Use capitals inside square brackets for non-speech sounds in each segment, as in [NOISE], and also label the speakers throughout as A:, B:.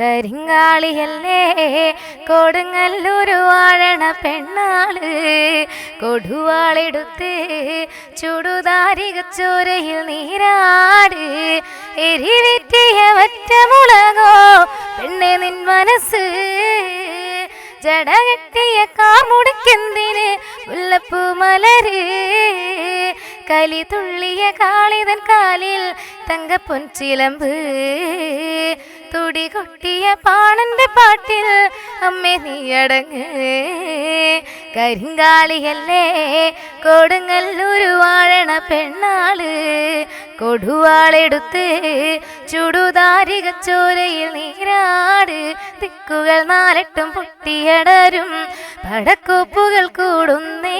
A: കരിങ്കാളിയല്ലേ കൊടുങ്ങല്ലൂരു വാഴണ പെണ്ണാൾ. കൊടുവാളെടുത്ത് ചുടുതാരികച്ചോരയിൽ നീരാട്. എരിവിറ്റിയ ഒറ്റമുളകോ പെണ്ണെ നിൻ മനസ്സ്. ജടകെട്ടിയ കാമുടിക്കെന്തിന് മുല്ലപ്പൂ മലര്. കലി തുള്ളിയ കാളിതൻ കാലിൽ തങ്കപ്പൊൻചിലമ്പ് തുടി കൊട്ടിയ പാണന്റെ പാട്ടിൽ അമ്മേ നീയടങ്ങ് കരിങ്കാളിയല്ലേ കൊടുങ്ങല്ലൂരു വാഴണ പെണ്ണാൾ. കൊടുവാളെടുത്ത് ചുടുതാരിക ചോരയിൽ നീരാട്. തിക്കുകൾ നാലെട്ടും പൊട്ടിയടരും പടക്കോപ്പുകൾ കൂടുന്നേ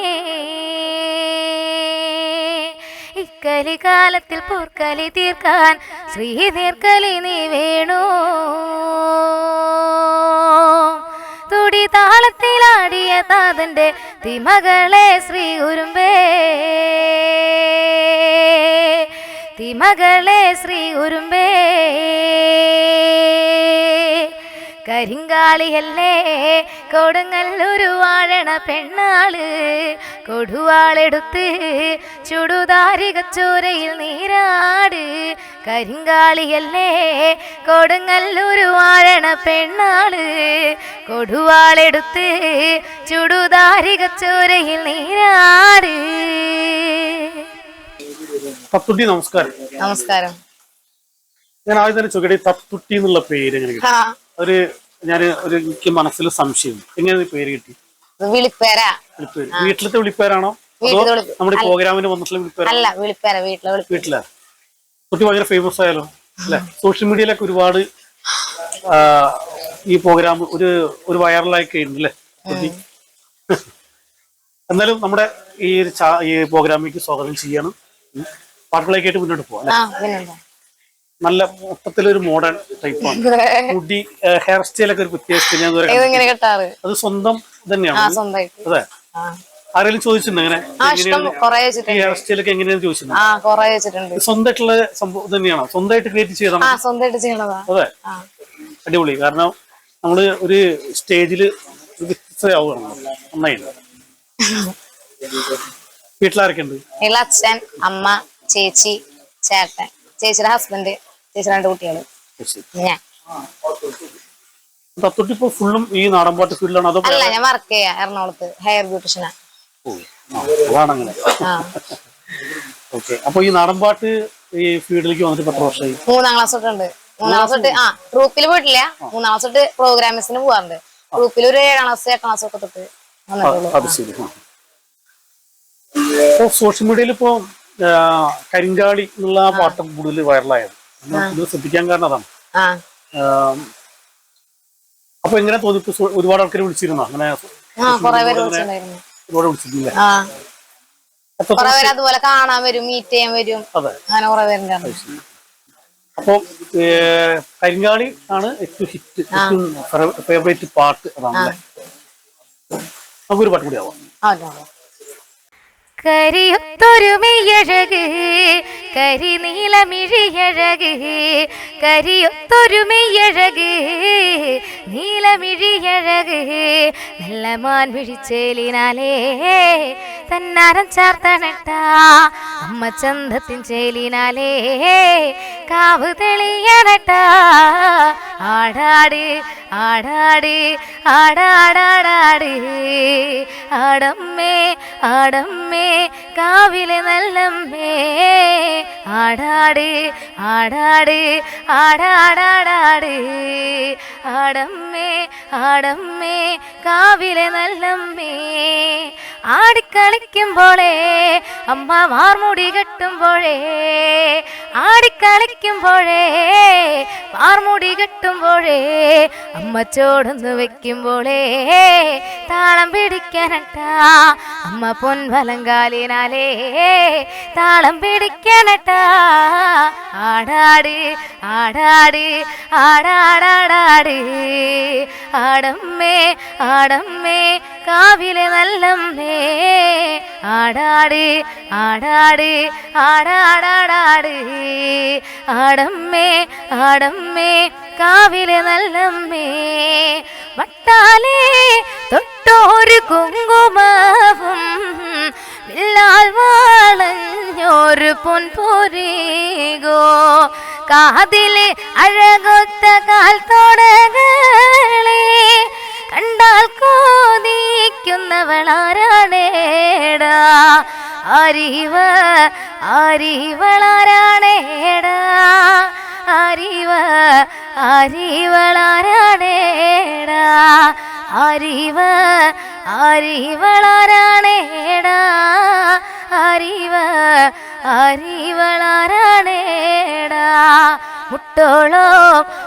A: ഇക്കലി കാലത്തിൽ പോർക്കലി തീർക്കാൻ ശ്രീ നീർക്കലി നീ വേണു? തുടി താളത്തിലാടിയ താതന്റെ തിമകളെ ശ്രീ ഉരുമ്പേ തിമകളെ ശ്രീ ഉരുമ്പേ കരിങ്കാളിയല്ലേ? കൊടുങ്ങല്ലൊരു വാഴണ പെണ്ണാൾ. കൊടുവാളെടുത്ത് ചുടുതാരികച്ചോരയിൽ നീരാട്. കരിങ്കാളിയല്ലേ? കൊടുങ്ങല്ലൊരു വാഴണ പെണ്ണാൾ. കൊടുവാളെടുത്ത് ചുടുതാരികച്ചോരയിൽ നീരാട്.
B: തത്തുട്ടി നമസ്കാരം.
C: നമസ്കാരം.
B: ഞാൻ ആദ്യം തന്നെ ചോദിക്കട്ടെ തത്തുട്ടി എന്നുള്ള പേര് എങ്ങനെ
C: ആ.
B: ഒരു ഞാൻ ഒരു എനിക്ക് മനസ്സിൽ സംശയം. എങ്ങനെ പേര് കിട്ടി?
C: വിളിപ്പേര.
B: വിളിപ്പേര്. വീട്ടിലത്തെ വിളിപ്പേരാണോ? നമ്മുടെ പ്രോഗ്രാമിന് വന്നിട്ടുള്ള വിളിപ്പേരാ
C: അല്ല വിളിപ്പേര വീട്ടിലെ
B: വീട്ടിലാ. കുട്ടി ഭയങ്കര ഫേമസ് ആയാലോ? അല്ലെ? സോഷ്യൽ മീഡിയയിലൊക്കെ ഒരുപാട് ഈ പ്രോഗ്രാം ഒരു ഒരു വൈറലായി കഴിഞ്ഞു അല്ലേ? കുട്ടി. എന്നാലും നമ്മുടെ ഈ പ്രോഗ്രാമിലേക്ക് സ്വാഗതം ചെയ്യണം. പാട്ടുകളൊക്കെ ആയിട്ട് മുന്നോട്ട് പോവാം അല്ലെ? നല്ല മൊത്തത്തിലൊരു മോഡേൺ ടൈപ്പാണ് മുടി ഹെയർ സ്റ്റൈലൊക്കെ ഒരു വ്യത്യാസത്തിൽ ഞാൻ ഇതുവരെ
C: കെട്ടാറ്.
B: അത് സ്വന്തം തന്നെയാണ് അതെ. ആരെങ്കിലും ചോദിച്ചിട്ടുണ്ടോ അങ്ങനെ ഹെയർ സ്റ്റൈലൊക്കെ എങ്ങനെയാന്ന് ചോദിച്ചിട്ടുണ്ട്? സ്വന്തമായിട്ടുള്ള സംഭവം തന്നെയാണോ സ്വന്തമായിട്ട് ക്രിയേറ്റ്
C: ചെയ്താൽ
B: അതെ. അടിപൊളി. കാരണം നമ്മൾ ഒരു സ്റ്റേജിൽ വ്യത്യസ്തയാവുകയാണ് നന്നായില്ല [LAUGHS] വീട്ടിലാരൊക്കെ ഉണ്ട്
C: അച്ഛൻ അമ്മ ചേച്ചി ചേട്ടൻ. ചേച്ചിയുടെ ഹസ്ബൻഡ് ചേച്ചിയുടെ രണ്ട് ഞാൻ
B: ഫുള്ളും ഈ ഫീൽഡിലാണ് അതോ
C: അല്ല ഞാൻ വർക്ക് ചെയ്യാ എറണാകുളത്ത് ഹെയർ ബ്യൂട്ടീഷ്യനാ
B: അതാണങ്ങനെ. ഓക്കെ അപ്പൊ ഈ ഈ ഫീൽഡിലേക്ക് വന്നിട്ട് പത്ത് വർഷമായി?
C: മൂന്നാം ക്ലാസ് തൊട്ടുണ്ട്. മൂന്നാം ക്ലാസ് തൊട്ട് ആ ഗ്രൂപ്പിൽ പോയിട്ടില്ല. മൂന്നാം ക്ലാസ് തൊട്ട് പ്രോഗ്രാമിസിന് പോവാറുണ്ട്. ഗ്രൂപ്പിൽ ഒരു ഏഴാം ക്ലാസ് എട്ടാം ക്ലാസ് ഒക്കെ തൊട്ട് വന്നിട്ടുള്ളൂ.
B: സോഷ്യൽ മീഡിയയിൽ ഇപ്പോ കരിങ്കാളി എന്നുള്ള ആ. പാട്ട് കൂടുതൽ വൈറലായത്. ഇത് ശ്രദ്ധിക്കാൻ കാരണം അതാണ്. അപ്പൊ എങ്ങനെ തോന്നി ഒരുപാട് ആൾക്കാർ വിളിച്ചിരുന്നോ? അങ്ങനെ ഒരുപാട് വിളിച്ചിട്ടില്ല?
C: പേര് അതുപോലെ കാണാൻ വരും മീറ്റ് ചെയ്യാൻ വരും. അങ്ങനെ കൊറേ
B: അപ്പൊ കരിങ്കാളി ആണ് ഏറ്റവും ഹിറ്റ് ഏറ്റവും ഫേവറേറ്റ് പാട്ട് അതാണ് നമുക്കൊരു പാട്ട് കൂടി ആവാം.
C: ആ കേട്ടോ.
A: കരിയൊത്തൊരു മെയ്യഴക് കരിനീലമിഴിയഴക് കരിയൊത്തൊരു മെയ്യഴക് നീലമിഴിയഴക് നല്ല മാൻ വിഴിച്ചേലിനാലേ തന്നാരം ചാർത്തണട്ട അമ്മ ചന്തത്തിൻ ചേലിനാലേ കാവ് തെളിയണട്ട ആടാട് ആടാടി ആടാടാടാടി. ആടമ്മേ ആടമ്മേ കാവിലെ നല്ലമ്മേ. ആടാടി ആടാടി ആടാടാടാടി. ആടമ്മേ ആടമ്മേ കാവിലെ നല്ലമ്മേ. ആടിക്കളിക്കുമ്പോഴേ അമ്മ വാർമുടി കെട്ടുമ്പോഴേ ആടിക്കളിക്കുമ്പോഴേ വാർമുടി കെട്ടുമ്പോഴേ അമ്മ ചോടൊന്ന് വെക്കുമ്പോഴേ താളം പിടിക്കാനട്ട അമ്മ പൊൻവലങ്കാലിനാലേ താളം പിടിക്കാനട്ട ആടാട് ആടാട് ആടാടാടാട്. ആടമ്മേ ആടമ്മേ കാവിലെ നല്ലമ്മേ. ആടാട് ആടാട് ആടാടാടാട്. ആടമ്മേ ആടമ്മേ കാവിലെ നല്ലമ്മേ. വട്ടാലേ തൊട്ടോരു കുങ്കുമാവും. വില്ലാൽ വാളഞ്ഞൊരു പൊൻപൊരീകോ. കാതിലെ അഴകൊത്ത കാൽ തോടകളെ കണ്ടാൽ കോതിക്കുന്നവളാരാണേടാ? അറിവ അറിവളാരാണേടാ? അറിവ അറിവളാരാണേടാ? അറിവ അറിവളാരാണേടാ? അറിവ അറിവളാരാണേടാ? മുട്ടോളോ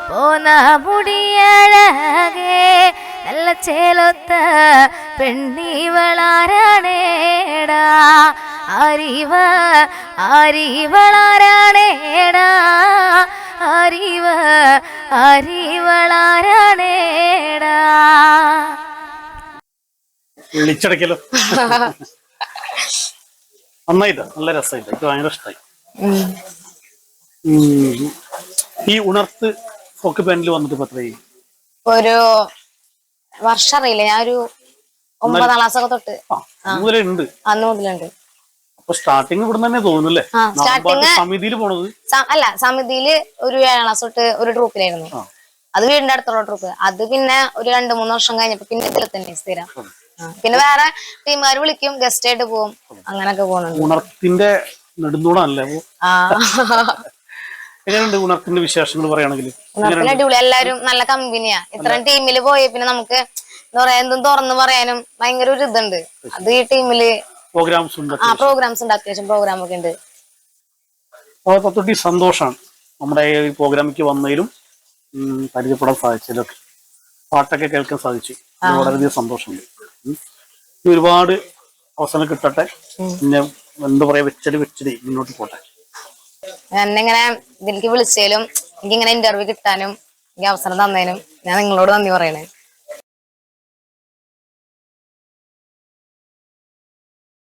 A: പോന്ന മുടിയഴകേ നല്ല ചേലൊത്ത പെണ്ണീവളാരാണേടാ? അറിവ അറിവളാരാണേടാ? അറിവ അറിവളാരാണേടാ?
B: വിളിച്ചടക്കലോ? നന്നായിട്ട്? നല്ല രസമായിട്ട്? എനിക്ക് ഭയങ്കര ഇഷ്ടമായി ഈ ഉണർത്ത് ഫോക്ക് ബാൻഡിൽ വന്നിട്ട് ഇപ്പൊ എത്രയായി?
C: ഒരു വർഷം അറിയില്ല. ഞാൻ ഒരു ഒമ്പതാം ക്ലാസ് ഒക്കെ തൊട്ട്.
B: ഉണ്ട്.
C: അന്ന് മുതലുണ്ട്.
B: അപ്പൊ സ്റ്റാർട്ടിങ് ഇവിടെ തന്നെ തോന്നുന്നല്ലേ
C: ആ, starting-
B: സമിതിയിൽ പോണത്?
C: അല്ല സമിതിയിൽ ഒരു ഏഴാം ക്ലാസ് തൊട്ട് ഒരു ട്രൂപ്പിലായിരുന്നു. അത് വീടിന്റെ അടുത്തുള്ള ട്രൂപ്പ് അത് പിന്നെ ഒരു രണ്ടു മൂന്ന് വർഷം കഴിഞ്ഞപ്പോ പിന്നെ ഇതിൽ തന്നെ സ്ഥിരം. പിന്നെ വേറെ ടീമുകാർ വിളിക്കും ഗസ്റ്റ് ആയിട്ട് പോകും. അങ്ങനൊക്കെ പോകുന്നുണ്ട്.
B: ഉണർത്തിന്റെ
C: നെടുന്തൂടാണല്ലേ [LAUGHS]
B: എങ്ങനെയുണ്ട് ഉണർത്തിന്റെ വിശേഷങ്ങൾ പറയുകയാണെങ്കിൽ?
C: ഉണർത്തിന് അടിപൊളി. എല്ലാരും നല്ല കമ്പനിയാ ഇത്രയും ടീമിൽ പോയി പിന്നെ നമുക്ക് എന്താ പറയാ എന്തും തുറന്നു പറയാനും ഭയങ്കര ഒരു ഇതുണ്ട്. അത് ഈ ടീമിൽ
B: പ്രോഗ്രാംസ് ഉണ്ട്
C: ആ പ്രോഗ്രാംസ് ഉണ്ട്. അത്യാവശ്യം പ്രോഗ്രാം ഒക്കെ ഉണ്ട്.
B: തൊട്ടി സന്തോഷമാണ് നമ്മുടെ ഈ പ്രോഗ്രാമിക്ക് വന്നതിലും പരിചയപ്പെടാൻ സാധിച്ചതിലൊക്കെ പാട്ടൊക്കെ കേൾക്കാൻ സാധിച്ചു. വളരെയധികം സന്തോഷമുണ്ട്. ഒരുപാട് അവസരം കിട്ടട്ടെ. പിന്നെ എന്താ പറയാ വെച്ചടി വെച്ചടി മുന്നോട്ട് പോട്ടെ.
C: എന്നെങ്ങനെ ഇതിലേക്ക് വിളിച്ചതിലും എനിക്ക് ഇങ്ങനെ ഇന്റർവ്യൂ കിട്ടാനും എനിക്ക് അവസരം തന്നതിനും ഞാൻ നിങ്ങളോട് നന്ദി പറയണേ.